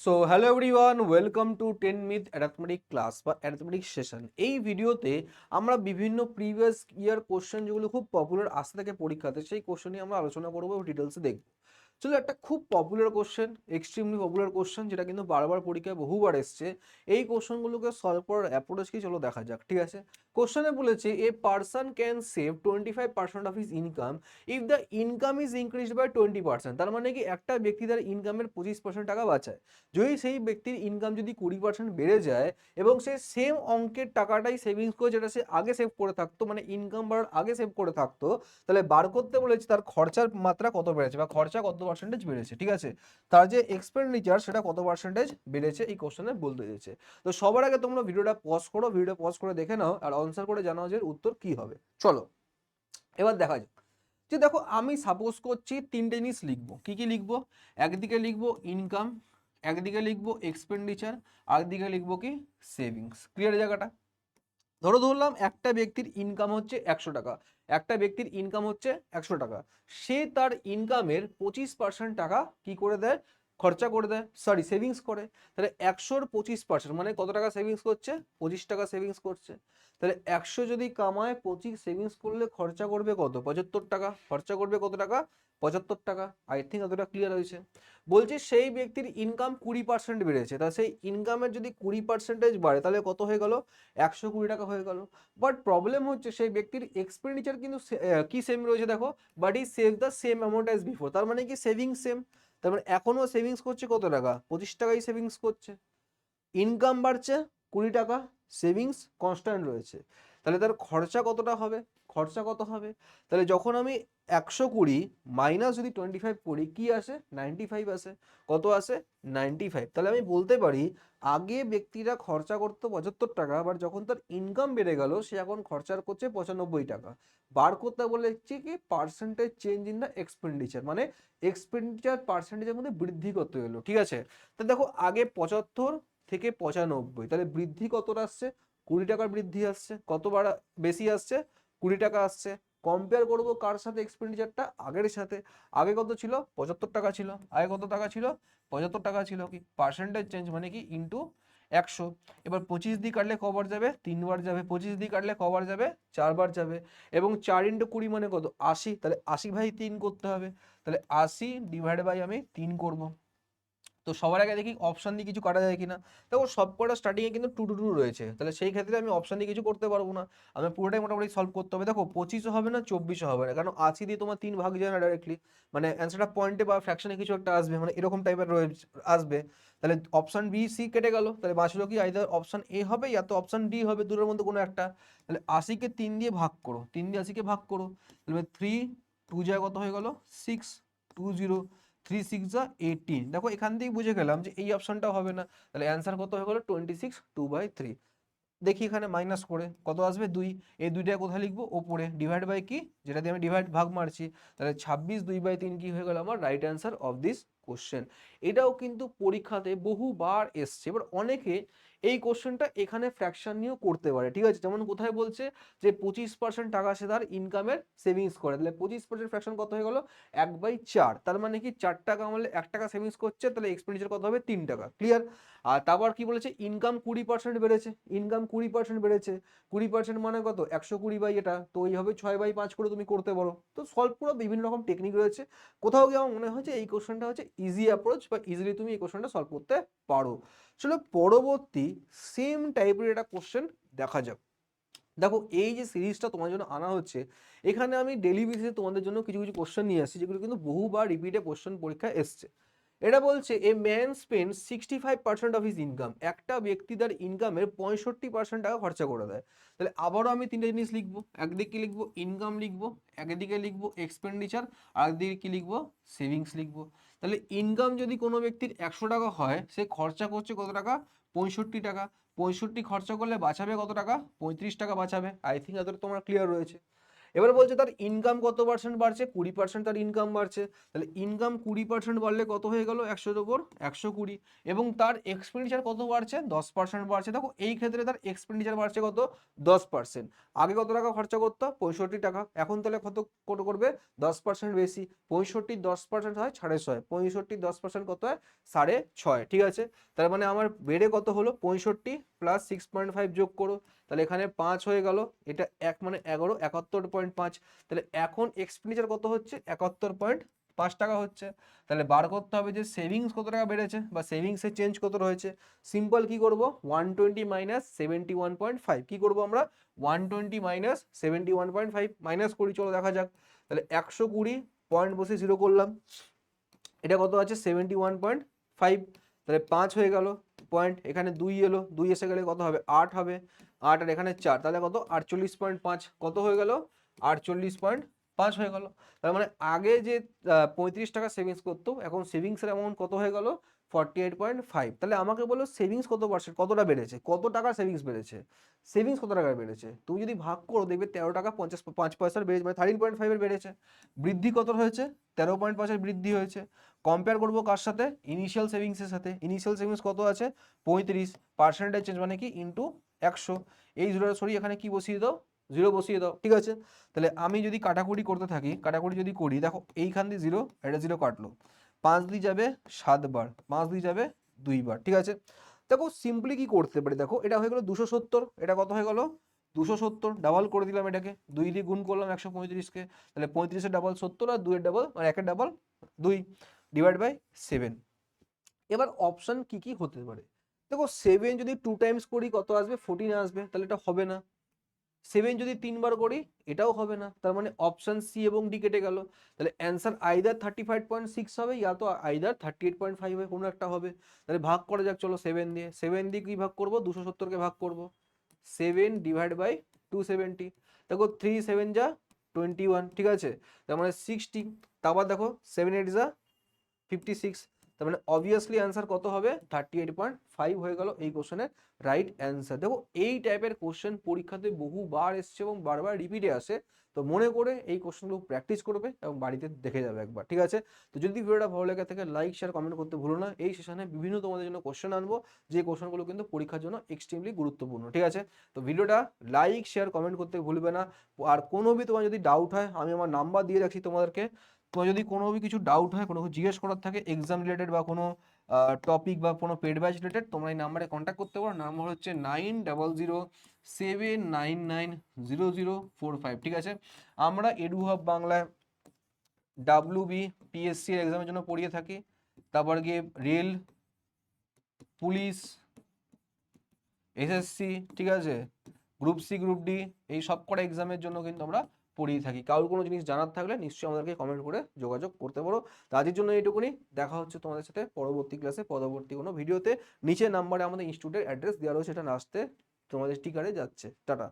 So hello everyone welcome to ten myth arithmetic class বা arithmetic session এই ভিডিওতে আমরা বিভিন্ন প্রিভিয়াস ইয়ার কোশ্চেন যেগুলো খুব পপুলার আসতে থাকে পরীক্ষাতে, সেই কোশ্চেন নিয়ে আমরা আলোচনা করব ডিটেলসে দেখব। চলো একটা খুব popular question extremely popular question যেটা কিন্তু বারবার পরীক্ষায় বহুবার এসছে। এই কোশ্চেনগুলোকে সলভ করার অ্যাপ্রোচ কি চলো দেখা যাক, ঠিক আছে? কোশ্চেনে বলেছে a person can save twenty five percent of his income if the income is increase by twenty percent তার মানে কি একটা ব্যক্তি তার ইনকামের পঁচিশ পার্সেন্ট টাকা বাঁচায়। যদি সেই ব্যক্তির ইনকাম যদি কুড়ি পার্সেন্ট বেড়ে যায় এবং সে সেম অঙ্কের টাকাটাই সেভিংস করে যেটা সে আগে সেভ করে থাকতো মানে ইনকাম বাড়ার আগে সেভ করে থাকতো, তাহলে বার করতে বলেছে তার খরচার মাত্রা কত বেড়েছে বা খরচা কত পার্সেন্টেজ বেড়েছে, ঠিক আছে? তার যে এক্সপেন্ডিচার সেটা কত পার্সেন্টেজ বেড়েছে এই কোশ্চেনে বলতে দিয়েছে। তো সবার আগে তোমরা ভিডিওটা পজ করো, ভিডিওটা পজ করে দেখে নাও আর আনসার করে জানাও যে উত্তর কি হবে। চলো, এবার দেখা যাক। যে দেখো, আমি সাপোজ করছি তিনটে জিনিস লিখব। কি কি লিখব? একদিকে লিখব ইনকাম একদিকে লিখব এক্সপেন্ডিচার আরেকদিকে লিখব কি? সেভিংস ক্লিয়ার জায়গাটা? ধরো ধরলাম একটা ব্যক্তির ইনকাম হচ্ছে একশো টাকা। একটা ব্যক্তির ইনকাম হচ্ছে একশো টাকা। সে তার ইনকামের পঁচিশ পার্সেন্ট টাকা কি করে দেয়? খরচা করে দেয় সরি সেভিংস করে। তাহলে একশোর পঁচিশ পার্সেন্ট মানে কত টাকা সেভিংস করছে? পঁচিশ টাকা সেভিংস করছে। তাহলে একশো যদি কামায়, পঁচিশ সেভিংস করলে খরচা করবে কত? পঁচাত্তর টাকা। খরচা করবে কত টাকা? পঁচাত্তর টাকা। আই থিঙ্ক এতটা ক্লিয়ার হয়েছে। বলছে সেই ব্যক্তির ইনকাম কুড়ি পার্সেন্ট বেড়েছে। তা সেই ইনকামের যদি কুড়ি পার্সেন্টেজ বাড়ে, তাহলে কত হয়ে গেল? একশো কুড়ি টাকা হয়ে গেল। বাট প্রবলেম হচ্ছে সেই ব্যক্তির এক্সপেন্ডিচার কিন্তু কি সেম রয়েছে দেখো? But he save the same amount as before তার মানে কি? সেভিংস সেম তার মানে এখনও সেভিংস করছে কত টাকা? পঁচিশ টাকাই সেভিংস করছে। ইনকাম বাড়ছে কুড়ি টাকা সেভিংস কনস্ট্যান্ট রয়েছে। তাহলে তার খরচা কতটা হবে? খরচা কত হবে? তাহলে যখন আমি একশো কুড়ি মাইনাস যদি টোয়েন্টি ফাইভ করি, কি আসে? নাইনটি ফাইভ আসে। কত আসে? নাইনটি ফাইভ তাহলে আমি বলতে পারি, আগে ব্যক্তিরা খরচা করতো পঁচাত্তর টাকা আবার যখন তার ইনকাম বেড়ে গেল, সে এখন খরচা করছে পঁচানব্বই টাকা। বার করতে বলেছি কি? Percentage change in the expenditure মানে এক্সপেন্ডিচার পার্সেন্টেজের মধ্যে বৃদ্ধি করতে গেলো ঠিক আছে? তা দেখো, আগে পঁচাত্তর থেকে পঁচানব্বই, তাহলে বৃদ্ধি কতটা আসছে? কুড়ি টাকার বৃদ্ধি আসছে। কতবার বেশি আসছে? কুড়ি টাকা আসছে। কম্পেয়ার করব কার সাথে এক্সপেন্ডিচারটা আগের সাথে। আগে কত ছিল? পঁচাত্তর টাকা ছিল। আগে কত টাকা ছিল? পঁচাত্তর টাকা ছিল। কি? পার্সেন্টেজ চেঞ্জ মানে কি? ইন্টু একশো। এবার পঁচিশ দিয়ে কাটলে কবার যাবে? তিনবার যাবে। পঁচিশ দিয়ে কাটলে কবার যাবে? চারবার যাবে। এবং চার ইন্টু কুড়ি মানে কত? আশি। তাহলে আশি ভাই তিন করতে হবে। তাহলে আশি ডিভাইড বাই আমি তিন করব। তো সবার আগে দেখি অপশান দিয়ে কিছু কাটা যায় কিনা। দেখো সব কটা স্টার্টিংয়ে কিন্তু টু টু টু রয়েছে। তাহলে সেই ক্ষেত্রে আমি অপশান দিয়ে কিছু করতে পারব না। আমি পুরোটাই মোটামুটি সলভ করতে হবে। দেখো, পঁচিশও হবে না, চব্বিশও হবে না। কারণ আশি দিয়ে তোমার তিন ভাগ যায় না ডাইরেক্টলি মানে অ্যান্সারটা পয়েন্টে বা ফ্র্যাকশনে কিছু একটা আসবে। মানে এরকম টাইপের আসবে। তাহলে অপশান বি সি কেটে গেল। তাহলে বাঁচলো কি? আইদার অপশান এ হবে ইয়া তো অপশান ডি হবে দুটোর মধ্যে কোনো একটা। তাহলে আশিকে তিন দিয়ে ভাগ করো। তিন দিয়ে আশিকে ভাগ করো। তাহলে থ্রি টু যায় কত হয়ে গেল? Six two zero three six যা এইটিন দেখো, এখান থেকেই বুঝে গেলাম যে এই অপশনটা হবে না। তাহলে অ্যান্সার কত হয়ে গেলো? Twenty six two by three দেখি এখানে মাইনাস করে। কত আসবে? দুই। এই দুইটা কোথায় লিখব? ওপরে। ডিভাইড বাই কি? যেটা দিয়ে আমি ডিভাইড ভাগ মারছি। তাহলে ছাব্বিশ দুই বাই তিন কি হয়ে গেল আমার? Right answer of this question এটাও কিন্তু পরীক্ষাতে বহুবার এসছে। এবার অনেকে এই কোশ্চেনটা এখানে ফ্র্যাকশন নিয়েও করতে পারে, ঠিক আছে? যেমন কোথায় বলছে যে পঁচিশ পার্সেন্ট টাকা সে তার ইনকামের সেভিংস করে। তাহলে পঁচিশ পার্সেন্ট ফ্র্যাকশন কত হয়ে গেলো? এক বাই চার। তার মানে কি চার টাকা আমলে এক টাকা সেভিংস করছে, তাহলে এক্সপেন্ডিচার কত হবে? তিন টাকা। ক্লিয়ার আর তারপর কি বলেছে? ইনকাম কুড়ি পার্সেন্ট বেড়েছে। ইনকাম কুড়ি পার্সেন্ট বেড়েছে। কুড়ি পার্সেন্ট মানে কত? একশো কুড়ি বাই এটা। তো এইভাবে ছয় বাই পাঁচ করে তুমি করতে পারো। তো সলভ পুরো বিভিন্ন রকম টেকনিক রয়েছে। কোথাও গিয়ে আমার মনে হয় যে এই কোশ্চেনটা হচ্ছে ইজি অ্যাপ্রোচ বা ইজিলি তুমি এই কোশ্চেনটা সলভ করতে পারো। চলো পরবর্তী সেম টাইপের একটা কোশ্চেন দেখা যাক। দেখো, এই যে সিরিজটা তোমার জন্য আনা হচ্ছে, এখানে আমি ডেলি বেসিসে তোমাদের জন্য কিছু কিছু কোশ্চেন নিয়ে আসছি, যেগুলো কিন্তু বহুবার রিপিটে কোশ্চেন পরীক্ষা এসছে। এটা বলছে a man spend sixty five percent of his income একটা ব্যক্তি তার ইনকামের পঁয়ষট্টি পার্সেন্ট টাকা খরচা করে দেয়। তাহলে আবারও আমি তিনটে জিনিস লিখব। একদিকে লিখব? ইনকাম লিখব। একদিকে লিখব এক্সপেন্ডিচার আর একদিকে কি লিখব? সেভিংস লিখব। তাহলে ইনকাম যদি কোনো ব্যক্তির একশো টাকা হয়, সে খরচা করছে কত টাকা? পঁয়ষট্টি টাকা। পঁয়ষট্টি খরচা করলে বাঁচাবে কত টাকা? পঁয়ত্রিশ টাকা বাঁচাবে। আই থিঙ্ক এতটা তোমার ক্লিয়ার রয়েছে। এবার বলছে তার ইনকাম কত পার্সেন্ট বাড়ছে? কুড়ি পার্সেন্ট তার ইনকাম বাড়ছে। তাহলে ইনকাম কুড়ি পার্সেন্ট বাড়লে কত হয়ে গেল? একশোর ওপর একশো কুড়ি। এবং তার এক্সপেন্ডিচার কত বাড়ছে? দশ পার্সেন্ট বাড়ছে। দেখো, এই ক্ষেত্রে তার এক্সপেন্ডিচার বাড়ছে কত? দশ পার্সেন্ট আগে কত টাকা খরচা করতো? পঁয়ষট্টি টাকা। এখন তাহলে কত কত করবে? দশ পার্সেন্ট বেশি। পঁয়ষট্টি দশ পার্সেন্ট হয় সাড়ে ছয়। পঁয়ষট্টি দশ পার্সেন্ট কত হয়? সাড়ে ছয়। ঠিক আছে? তার মানে আমার বেড়ে কত হলো? পঁয়ষট্টি প্লাস সিক্স পয়েন্ট ফাইভ যোগ করো, তাহলে এখানে পাঁচ হয়ে গেল, এটা এক মানে এগারো, একাত্তর পয়েন্ট পাঁচ। তাহলে এখন এক্সপেন্ডিচার কত হচ্ছে? একাত্তর পয়েন্ট পাঁচ টাকা হচ্ছে। তাহলে বার করতে হবে যে সেভিংস কত টাকা বেড়েছে বা সেভিংসের চেঞ্জ কত রয়েছে। সিম্পল কি করব? One twenty minus seventy one point five কী করব আমরা? One twenty minus seventy one point five minus করি, চলো দেখা যাক। তাহলে একশো কুড়ি পয়েন্ট বসে জিরো করলাম। এটা কত আছে? সেভেন্টি ওয়ান পয়েন্ট ফাইভ তাহলে পাঁচ হয়ে গেল পয়েন্ট এখানে দুই এলো, দুই এসে গেলে কত হবে? আট হবে। আট আর এখানে চার, তাহলে কত? আটচল্লিশ পয়েন্ট পাঁচ। কত হয়ে গেল? আটচল্লিশ পয়েন্ট পাঁচ হয়ে গেল। তার মানে আগে যে পঁয়ত্রিশ টাকা সেভিংস করতো এখন সেভিংসের অ্যামাউন্ট কত হয়ে গেল? ফর্টি এইট পয়েন্ট ফাইভ তাহলে আমাকে বলো সেভিংস কত পার্সেন্ট কতটা বেড়েছে? কত টাকা সেভিংস বেড়েছে? সেভিংস কত টাকা বেড়েছে? তুমি যদি ভাগ করো, দেখবে তেরো টাকা পঞ্চাশ, পাঁচ পয়সার বেড়েছে মানে থার্টিন পয়েন্ট ফাইভের বেড়েছে। বৃদ্ধি কত হয়েছে? তেরো পয়েন্ট পাঁচের বৃদ্ধি হয়েছে। কম্পেয়ার করব কার সাথে? ইনিশিয়াল সেভিংসের সাথে। ইনিশিয়াল সেভিংস কত আছে? পঁয়ত্রিশ। পার্সেন্টেজ চেঞ্জ মানে কি? ইন্টু একশো। এই জিরোটা সরি এখানে কি বসিয়ে দাও? জিরো বসিয়ে দাও। ঠিক আছে? তাহলে আমি যদি কাটাকুটি করতে থাকি, কাটাকুটি যদি করি, দেখো এইখান দিয়ে জিরো এটা জিরো কাটলো। পাঁচ দিয়ে যাবে সাতবার পাঁচ দিয়ে যাবে দুইবার, ঠিক আছে? দেখো সিম্পলি কি করতে পারি? দেখো, এটা হয়ে গেলো দুশো সত্তর, এটা কত হয়ে গেলো? দুশো সত্তর ডাবল করে দিলাম এটাকে, দুই দিয়ে গুণ করলাম একশো পঁয়ত্রিশকে তাহলে পঁয়ত্রিশের ডাবল সত্তর আর দুইয়ের ডাবল আর একের ডাবল দুই ডিভাইড বাই সেভেন এবার অপশন কি কি হতে পারে? দেখো সেভেন যদি টু টাইমস করি, কত আসবে? ফোরটিন আসবে, তাহলে এটা হবে না। সেভেন যদি তিনবার করি, এটাও হবে না। তার মানে অপশান সি এবং ডি কেটে গেল। তাহলে answer either thirty five point six হবে ইয়া তো either thirty eight point five হবে, কোনো একটা হবে। তাহলে ভাগ করা যাক, চলো সেভেন দিয়ে। সেভেন দিয়ে কি ভাগ করব? দুশো সত্তরকে ভাগ করব। Seven divide by two seventy দেখো থ্রি সেভেন যা টোয়েন্টি ওয়ান ঠিক আছে? তার মানে সিক্সটি তারপর দেখো সেভেন এইট যা ফিফটি সিক্স তার মানে অবভিয়াসলি অ্যান্সার কত হবে? থার্টি এইট পয়েন্ট ফাইভ হয়ে গেল এই কোশ্চেনের রাইট অ্যান্সার দেখো, এই টাইপের কোশ্চেন পরীক্ষাতে বহুবার এসছে এবং বারবার রিপিটে আসে। তো মনে করে এই কোশ্চেনগুলো প্র্যাকটিস করবে এবং বাড়িতে দেখে যাবে একবার, ঠিক আছে? তো যদি ভিডিওটা ভালো লেগে থাকে লাইক শেয়ার কমেন্ট করতে ভুলো না। এই সেশনে বিভিন্ন তোমাদের জন্য কোশ্চেন আনব, যে কোশ্চেনগুলো কিন্তু পরীক্ষার জন্য এক্সট্রিমলি গুরুত্বপূর্ণ, ঠিক আছে? তো ভিডিওটা লাইক শেয়ার কমেন্ট করতে ভুলবে না। আর কোনো বি তোমার যদি ডাউট হয়, আমি আমার নাম্বার দিয়ে রাখছি তোমাদেরকে। তোমার যদি কোনো কিছু ডাউট হয়, কোনো জিজ্ঞেস করার থাকে এক্সাম রিলেটেড বা কোনো টপিক বা কোনো পেড ব্যাচ রিলেটেড তোমরা এই নাম্বারে কন্ট্যাক্ট করতে পারো। নাম্বার হচ্ছে nine double zero seven nine nine zero zero four five ঠিক আছে? আমরা এডু হাব বাংলায় ডাব্লিউ বি পিএসসি এক্সামের জন্য পড়িয়ে থাকি। তারপর গিয়ে রেল পুলিশ এসএসসি ঠিক আছে? গ্রুপ সি গ্রুপ ডি এই সব কটা এক্সামের জন্য কিন্তু আমরা পড়িয়ে থাকি। কারোর কোনো জিনিস জানার থাকলে নিশ্চয়ই আমাদেরকে কমেন্ট করে যোগাযোগ করতে পারো। তাদের জন্য এইটুকুনি। দেখা হচ্ছে তোমাদের সাথে পরবর্তী ক্লাসে পরবর্তী কোনো ভিডিওতে নিচে নাম্বারে আমাদের ইনস্টিটিউটের অ্যাড্রেস দেওয়া রয়েছে এটা আসতে তোমাদের স্টিকারে যাচ্ছে। টাটা।